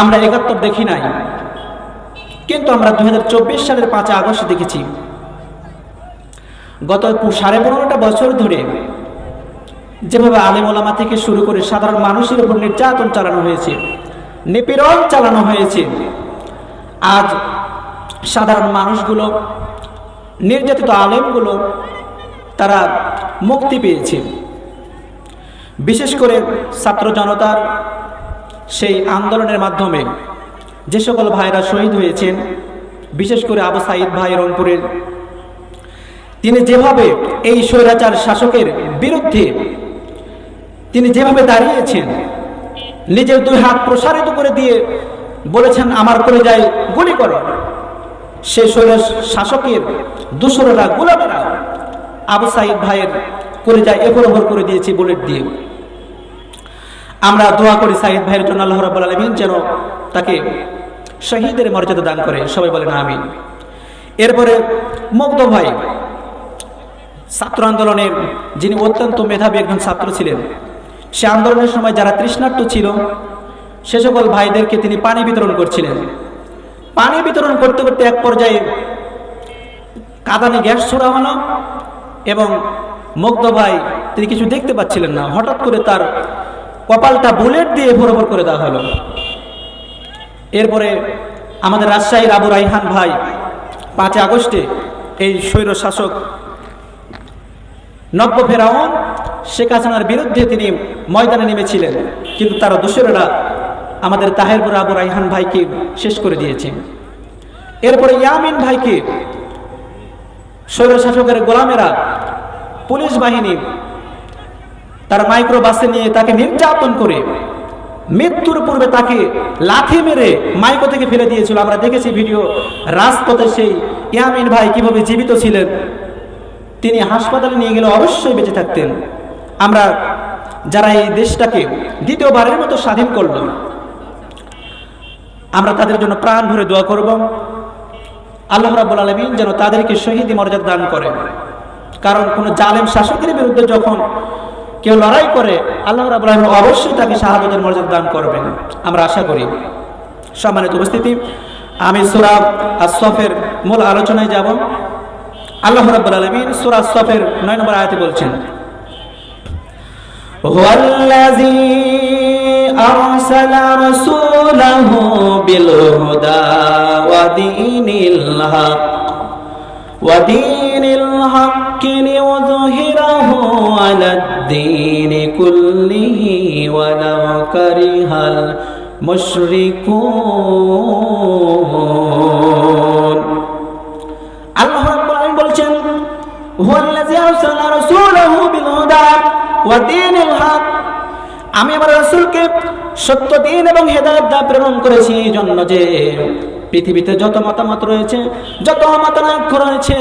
আমরা একাত্তর দেখি নাই। কিন্তু আমরা দু হাজার চব্বিশ সালের পাঁচই আগস্ট দেখেছি। গত সাড়ে পনেরোটা বছর ধরে যেভাবে আলেম ওলামা থেকে শুরু করে সাধারণ মানুষের উপর নির্যাতন চালানো হয়েছে, নিপীড়ন চালানো হয়েছে, আজ সাধারণ মানুষগুলো, নির্যাতিত আলেমগুলো তারা মুক্তি পেয়েছে। বিশেষ করে ছাত্র জনতার সেই আন্দোলনের মাধ্যমে যে সকল ভাইরা শহীদ হয়েছেন, বিশেষ করে আবু সাইদ ভাই রংপুরের, তিনি যেভাবে এই স্বৈরাচার শাসকের বিরুদ্ধে তিনি যেভাবে দাঁড়িয়েছেন, নিজের দুই হাত প্রসারিত করে দিয়ে বলেছেন, আমার করে যায় গুলি করো। সে শৈর শাসকের দূষরেরা গোলামেরা আবু সাইদ ভাইয়ের করে যায় ওভর করে দিয়েছে বুলেট দিয়ে। আমরা দোয়া করি সাইদ ভাইয়ের জন্য আল্লাহ রাব্বুল আলামিন যেন তাকে শহীদের মর্যাদা দান করে সবাই বলেন আমি এরপরে মুগ্ধ ভাই, ছাত্র আন্দোলনের যিনি অত্যন্ত মেধাবী একজন ছাত্র ছিলেন, সে আন্দোলনের সময় যারা তৃষ্ণার্ত ছিল, সে সকল ভাইদেরকে তিনি পানি বিতরণ করছিলেন। পানি বিতরণ করতে করতে এক পর্যায়ে কাদানে গ্যাস ছোড়া হলো এবং মুগ্ধ ভাই তিনি কিছু দেখতে পাচ্ছিলেন না। হঠাৎ করে তার কপালটা বুলেট দিয়ে বরাবর করে দেওয়া হলো। এরপরে আমাদের রাজশাহীর আবু রাইহান ভাই পাঁচই আগস্টে এই স্বৈর শাসক নব্য ফেরাউন শেখ হাসিনার বিরুদ্ধে তিনি ময়দানে নেমেছিলেন। কিন্তু তার দোসরেরা আমাদের তাহেরপুর আবু রাইহান ভাইকে শেষ করে দিয়েছে। এরপরে ইয়ামিন ভাইকে স্বৈর শাসকের গোলামেরা পুলিশ বাহিনী তারা মাইক্রো বাসে নিয়ে তাকে নির্যাতন করে মৃত্যুর পূর্বে তাকে লাথি মেরে মাইকো থেকে ফেলে দিয়েছিল। আমরা দেখেছি ভিডিও রাজপথে সেই ইয়ামিন ভাই কীভাবে জীবিত ছিলেন। তিনি হাসপাতালে নিয়ে গেলে অবশ্যই বেঁচে থাকতেন। আমরা যারা এই দেশটাকে দ্বিতীয়বারের মতো স্বাধীন করল আমরা তাদের জন্য প্রাণ ভরে দোয়া করব। আল্লাহ রাব্বুল আলামিন যেন তাদেরকে শহীদ মর্যাদা দান করে কারণ কোনো জালেম শাসকের বিরুদ্ধে যখন কেউ লড়াই করে, আল্লাহ রাবুল অবশ্যই তাকে শাহাদতের মর্যাদা দান করবেন। আমরা আশা করি সম্মানিত উপস্থিতি, আমি সুরা আসফের মূল আলোচনায় যাব। আল্লাহ রাবুল আলমিন সুরা আসফের নয় নম্বর আয়াতে বলছেন, হুয়াল্লাযী আরসালা রাসূলাহু বিল হুদা ওয়া দীনিল ودين الحق ليظهره على الدين كله ولو كره المشركون আল্লাহ রাব্বুল আলামিন বলছেন হুয়াল্লাযী আরসালা রাসূলাহু বিল হুদা ওয়া দীনিল হক আমি আমার রাসূলকে সত্য দিন এবং হেদায়েত দ্বারা প্রেরণ করেছি এই জন্য যে পৃথিবীতে যত মতামত রয়েছে, যত মতানৈক্য রয়েছে,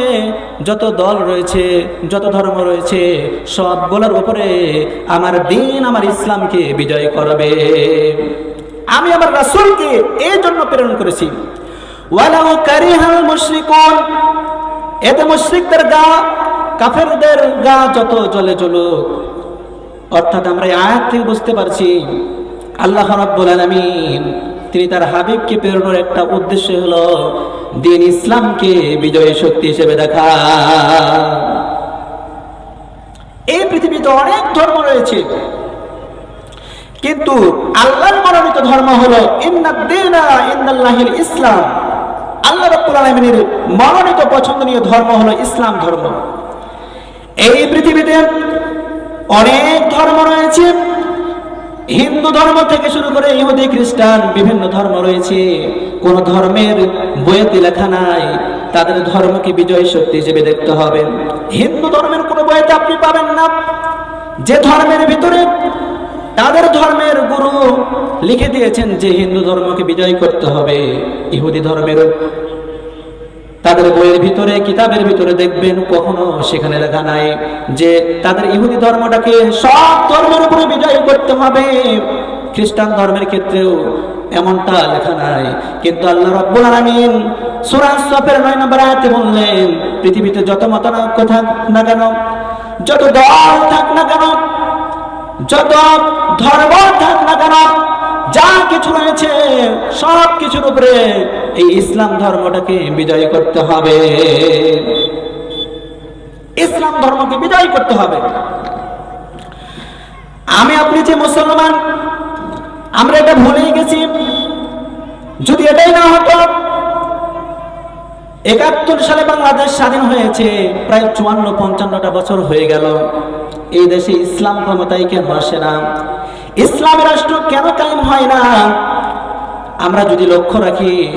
যত দল রয়েছে, যত ধর্ম রয়েছে, সবগুলোর উপরে আমার দিন আমার ইসলামকে বিজয় করবে। আমি আমার রাসূলকে এই জন্য প্রেরণ করেছি। ওয়ালাউ কারিহাল মুশরিকুন, এতে মুশরিকদের গা, কাফেরদের গা যত জ্বলে জ্বলুক। অর্থাৎ আমরা আয়াত থেকে বুঝতে পারছি। আল্লাহ রাব্বুল আলামিন তিনি তার হাবিবকে প্রেরণের একটা উদ্দেশ্য হলো দিন ইসলামকে বিজয়ী শক্তি হিসেবে দেখা। এই পৃথিবীতে অনেক ধর্ম রয়েছে। কিন্তু আল্লাহর মনোনীত ধর্ম হলো ইন্দাল্লাহিল ইসলাম। আল্লাহ রাব্বুল আলামিনের মনোনীত পছন্দনীয় ধর্ম হলো ইসলাম ধর্ম। এই পৃথিবীতে অনেক ধর্ম রয়েছে। হিন্দু ধর্ম থেকে শুরু করে ইহুদি, খ্রিস্টান বিভিন্ন ধর্ম রয়েছে। কোন ধর্মের বইতে লেখা নাই, তাদের ধর্মকে বিজয় শক্তি হিসেবে দেখতে হবে। হিন্দু ধর্মের কোনো বইতে আপনি পাবেন না। যে ধর্মের ভিতরে তাদের ধর্মের গুরু লিখে দিয়েছেন যে হিন্দু ধর্মকে বিজয় করতে হবে। ইহুদি ধর্মের তাদের বইয়ের ভিতরে, কিতাবের ভিতরে দেখবেন কখনো সেখানে লেখা নাই যে তাদের ইহুদি ধর্মটাকে সব ধর্মের উপরে বিজয় করতে হবে। খ্রিস্টান ধর্মের ক্ষেত্রেও এমনটা লেখা নাই। কিন্তু আল্লাহ রব্বুল আলামিন সূরা সফের 9 নম্বর আয়াতে বললেন, পৃথিবীতে যত মতানৈক্য থাক না কেন, যত দল থাক না কেন, যত ধর্ম থাক না কেন, যা কিছু রয়েছে সব কিছুর উপরে এই ইসলাম ধর্মটাকে বিজয় করতে হবে। ইসলাম ধর্মকে বিজয় করতে হবে। আমি, আপনি যে মুসলমান, আমরা এটা ভুলেই গেছি। যদি এটাই না হতো, একাত্তর সালে বাংলাদেশ স্বাধীন হয়েছে, প্রায় চুয়ান্ন, পঞ্চান্নটা বছর হয়ে গেল। এই দেশে ইসলাম ক্ষমতায় কেন আসে না। ইসলাম রাষ্ট্র কেন কায়েম হয় না? আমরা যদি লক্ষ্য রাখি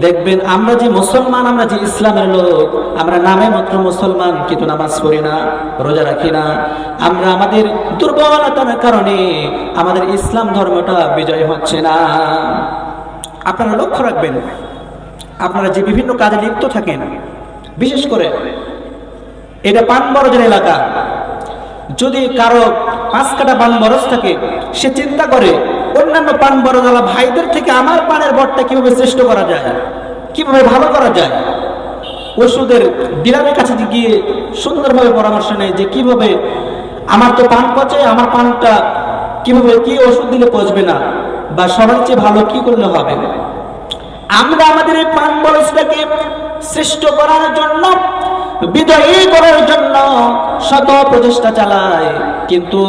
দেখবেন আমরা যে মুসলমান, আমরা যে ইসলামের লোক, আমরা নামে মাত্র মুসলমান, কিন্তু নামাজ পড়ি না, রোজা রাখি না। আমরা আমাদের দুর্বলতার কারণে আমাদের ইসলাম ধর্মটা বিজয় হচ্ছে না। আপনারা লক্ষ্য রাখবেন, আপনারা যে বিভিন্ন কাজে লিপ্ত থাকেন, বিশেষ করে এটা পান বরজের এলাকা, যদি কারও পাঁচ কাটা পান বরজ থাকে, সে চিন্তা করে অন্যান্য পান বরজালা ভাইদের থেকে আমার পানের বরটা কীভাবে শ্রেষ্ঠ করা যায়? কীভাবে ভালো করা যায়? ওষুধের ডিলারের কাছে গিয়ে সুন্দরভাবে পরামর্শ নেয় যে কীভাবে আমার তো পান পচে, আমার পানটা কীভাবে কি ওষুধ দিলে পচবে না বা সবার চেয়ে ভালো কি করলে হবে? আমরা আমাদের এই পান বরসটাকে সৃষ্ট করার জন্য বিজয়ী করার জন্য শত প্রচেষ্টা চালায় কিন্তু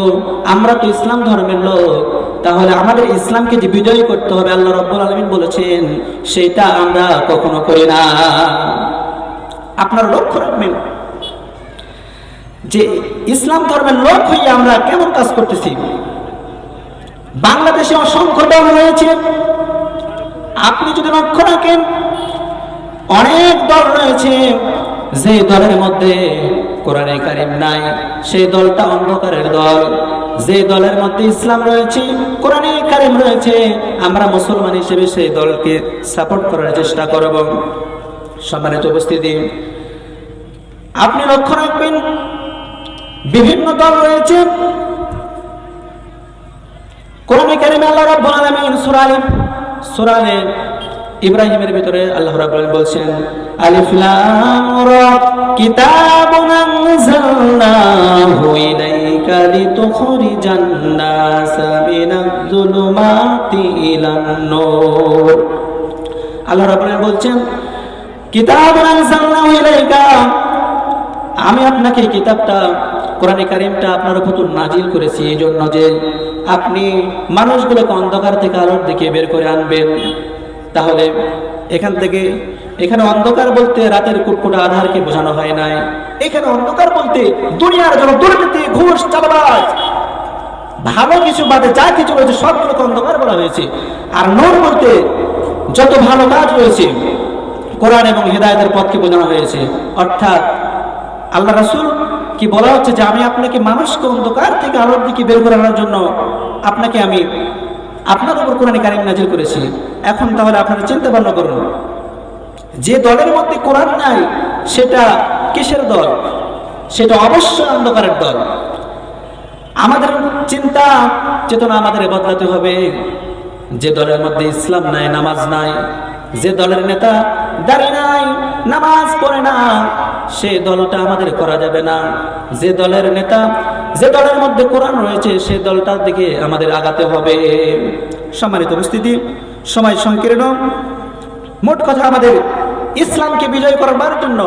আমরা তো ইসলাম ধর্মের লোক তাহলে আমাদের ইসলামকে যে বিজয়ী করতে হবে, আল্লাহ রব্বুল আলমিন বলেছেন, সেটা আমরা কখনো করি না। আপনারা লক্ষ্য রাখবেন যে ইসলাম ধর্মের লোক হয়ে আমরা কেমন কাজ করতেছি? বাংলাদেশে অসংখ্য দল রয়েছে। আপনি যদি লক্ষ্য রাখেন, অনেক দল রয়েছে, যে দলের মধ্যে কোরআনে কারিম নাই সেই দলটা অন্ধকারের দল। যে দলের মধ্যে ইসলাম রয়েছে, কোরআনে কারিম রয়েছে, আমরা মুসলমান হিসেবে সেই দলকে সাপোর্ট করার চেষ্টা করব। সম্মানিত উপস্থিতি, আপনি লক্ষ্য রাখবেন, বিভিন্ন দল রয়েছে। কোরআনে কারিমে আল্লাহ রাব্বুল আলামিন সূরা আলিফ সূরা আলে ইব্রাহিমের ভিতরে আল্লাহ রাব্বুল বলছেন, আলিফ লাম রা, কিতাবুন আনজালনাহু ইলাইকা। আল্লাহ বলছেন ইলাইকা। আমি আপনাকে কিতাবটা, কোরআনে কারিমটা আপনার উপর নাজিল করেছি এই জন্য যে আপনি মানুষগুলোকে অন্ধকার থেকে আলোর দিকে বের করে আনবেন, তাহলে এখান থেকে এখানে অন্ধকার বলতে রাতের কুটকুটা আধারকে বোঝানো হয় নাই। এখানে অন্ধকার বলতে দুনিয়ার জন্য দুর্নীতি, ঘুষ চালাবাজ ভালো কিছু বাদে যা কিছু রয়েছে, সবগুলোকে অন্ধকার বলা হয়েছে। আর নূর বলতে যত ভালো কাজ রয়েছে, কোরআন এবং হেদায়তের পথকে বোঝানো হয়েছে। অর্থাৎ আল্লাহ রাসূল কি বলা হচ্ছে যে, আমি আপনাকে মানুষকে অন্ধকার থেকে আলোর দিকে বের করে আনার জন্য আপনাকে আমি আপনার উপর কোরআন কারিম নাজিল করেছি। এখন তাহলে আপনারা চিন্তা ভাবনা করুন যে দলের মধ্যে কোরআন নাই, সেটা কিসের দল? সেটা অবশ্যই অন্ধকারের দল। আমাদের চিন্তা, চেতনা আমাদের বদলাতে হবে। যে দলের মধ্যে ইসলাম নাই, নামাজ নাই, যে দলের নেতা দাঁড়িয়ে নাই, নামাজ পড়ে না, সে দলটা আমাদের করা যাবে না। যে দলের নেতা, যে দলের মধ্যে কোরআন রয়েছে, সে দলটার দিকে আমাদের আগাতে হবে। সম্মানিত উপস্থিতি, সময় সংকীর্ণ। মোট কথা আমাদের ইসলামকে বিজয় করবার জন্য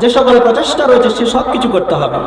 যে সকল প্রচেষ্টা রয়েছে সে সব কিছু করতে হবে।